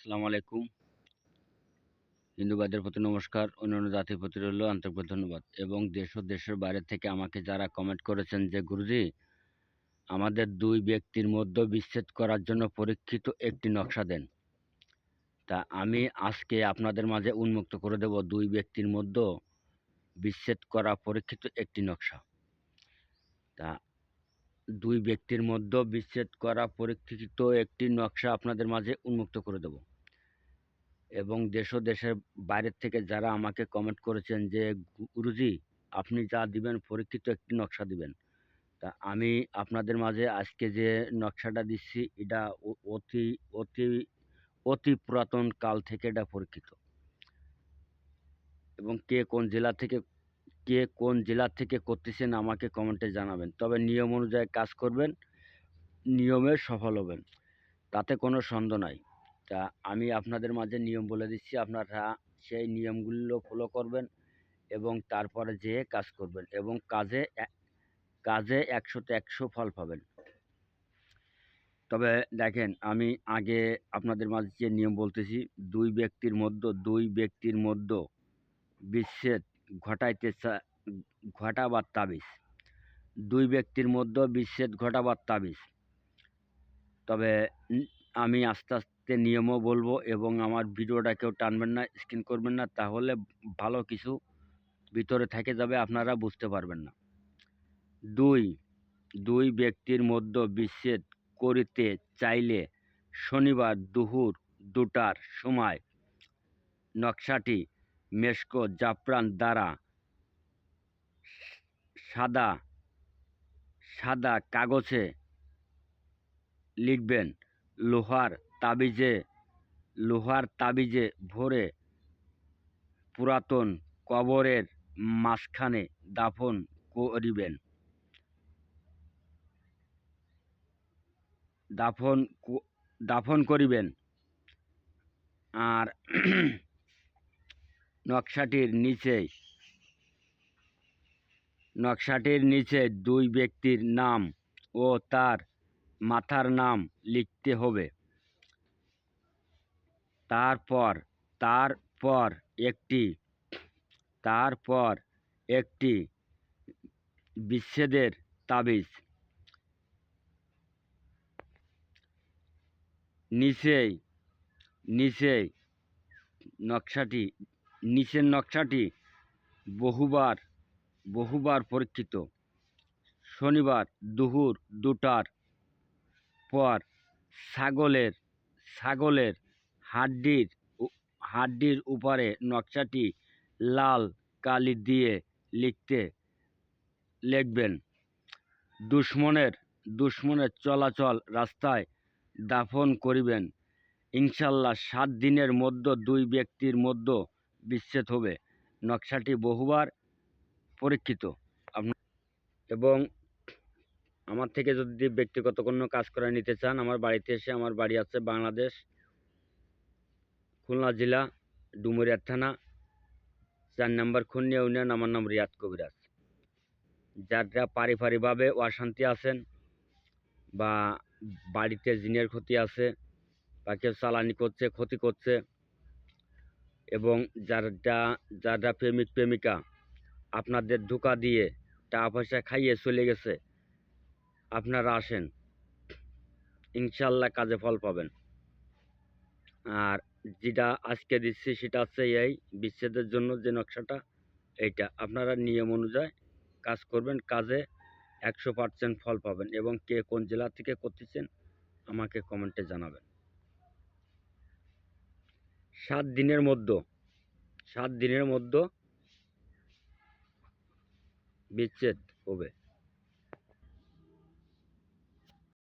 আসসালামু আলাইকুম। হিন্দুবাদের প্রতি নমস্কার, অন্যান্য জাতির প্রতি রইল আন্তরিক ধন্যবাদ। এবং দেশ ও দেশের বাইরে থেকে আমাকে যারা কমেন্ট করেছেন যে, গুরুজি, আমাদের দুই ব্যক্তির মধ্যে বিচ্ছেদ করার জন্য পরীক্ষিত একটি নকশা দেন। তা আমি আজকে আপনাদের মাঝে উন্মুক্ত করে দেব দুই ব্যক্তির মধ্যে বিচ্ছেদ করা পরীক্ষিত একটি নকশা। তা দুই ব্যক্তির মধ্যে বিচ্ছেদ করা পরীক্ষিত একটি নকশা আপনাদের মাঝে উন্মুক্ত করে দেব। এবং দেশ ও দেশের বাইরের থেকে যারা আমাকে কমেন্ট করেছেন যে গুরুজি, আপনি যা দিবেন পরীক্ষিত একটি নকশা দিবেন। তা আমি আপনাদের মাঝে আজকে যে নকশাটা দিচ্ছি, এটা অতি অতি অতি পুরাতন কাল থেকে এটা পরীক্ষিত। এবং কে কোন জেলা থেকে, কে কোন জেলা থেকে করতেছেন আমাকে কমেন্টে জানাবেন। তবে নিয়ম অনুযায়ী কাজ করবেন, নিয়মে সফল হবেন। তাতে কোনো সন্দেহ নাই। তা আমি আপনাদের মাঝে নিয়ম বলে দিচ্ছি, আপনারা সেই নিয়মগুলো ফলো করবেন এবং তারপরে যেয়ে কাজ করবেন এবং কাজে কাজে একশোতে একশো ফল পাবেন। তবে দেখেন, আমি আগে আপনাদের মাঝে যে নিয়ম বলতেছি, দুই ব্যক্তির মধ্যে, দুই ব্যক্তির মধ্যে বিচ্ছেদ ঘটাইতে ঘটাবার তাবিজ। দুই ব্যক্তির মধ্যে বিচ্ছেদ ঘটাবার তাবিজ। তবে আমি আস্তে আস্তে নিয়মও বলব এবং আমার ভিডিওটা কেউ টানবেন না স্ক্রিন করবেন না, তাহলে ভালো কিছু ভিতরে থেকে যাবে, আপনারা বুঝতে পারবেন না। দুই দুই ব্যক্তির মধ্যে বিচ্ছেদ করিতে চাইলে শনিবার দুহুর দুটার সময় নকশাটি মেশকো জাফরান দ্বারা সাদা সাদা কাগজে লিখবেন। লোহার তাবিজে লোহার তাবিজে ভরে পুরাতন কবরের মাঝখানে দাফন করিবেন। দাফন দাফন করিবেন। আর নকশাটির নিচে নকশাটির নিচে দুই ব্যক্তির নাম ও তার মাথার নাম লিখতে হবে। তারপর তারপর একটি তারপর একটি বিচ্ছেদের তাবিজ। নিচেই নিচেই নকশাটি, নিচের নকশাটি বহুবার বহুবার পরীক্ষিত। শনিবার দুপুর দুটার পর ছাগলের ছাগলের হাড্ডির হাড্ডির উপরে নকশাটি লাল কালি দিয়ে লিখতে লিখবেন। দুশ্মনের দুশ্মনের চলাচল রাস্তায় দাফন করিবেন। ইনশাল্লাহ সাত দিনের মধ্যে দুই ব্যক্তির মধ্যে বিচ্ছেদ হবে। নকশাটি বহুবার পরীক্ষিত। এবং আমার থেকে যদি ব্যক্তিগত কোনো কাজ করে নিতে চান, আমার বাড়িতে এসে আমার বাড়ি আছে বাংলাদেশ, খুলনা জেলা ডুমুরিয়া থানা, চার নম্বর খুলনা ইউনিয়ন, আমার নাম রিয়াদ কবিরাজ। যারা পারিবারিকভাবে অশান্তি আছেন বা বাড়িতে জিনের ক্ষতি আছে বা কেউ চালানি করছে, ক্ষতি করছে এবং যারা যারা প্রেমিক, প্রেমিকা, আপনাদের ধোকা দিয়ে টাকা পয়সা খাইয়ে চলে গেছে আপনারা আসেন। ইনশাল্লাহ কাজে ফল পাবেন। আর যেটা আজকে দিচ্ছি সেটা হচ্ছে এই বিচ্ছেদের জন্য যে নকশাটা, এইটা। আপনারা নিয়ম অনুযায়ী কাজ করবেন, কাজে একশো পার্সেন্ট ফল পাবেন এবং কে কোন জেলা থেকে করতেছেন আমাকে কমেন্টে জানাবেন। সাত দিনের মধ্যে, সাত দিনের মধ্যে বিচ্ছেদ হবে।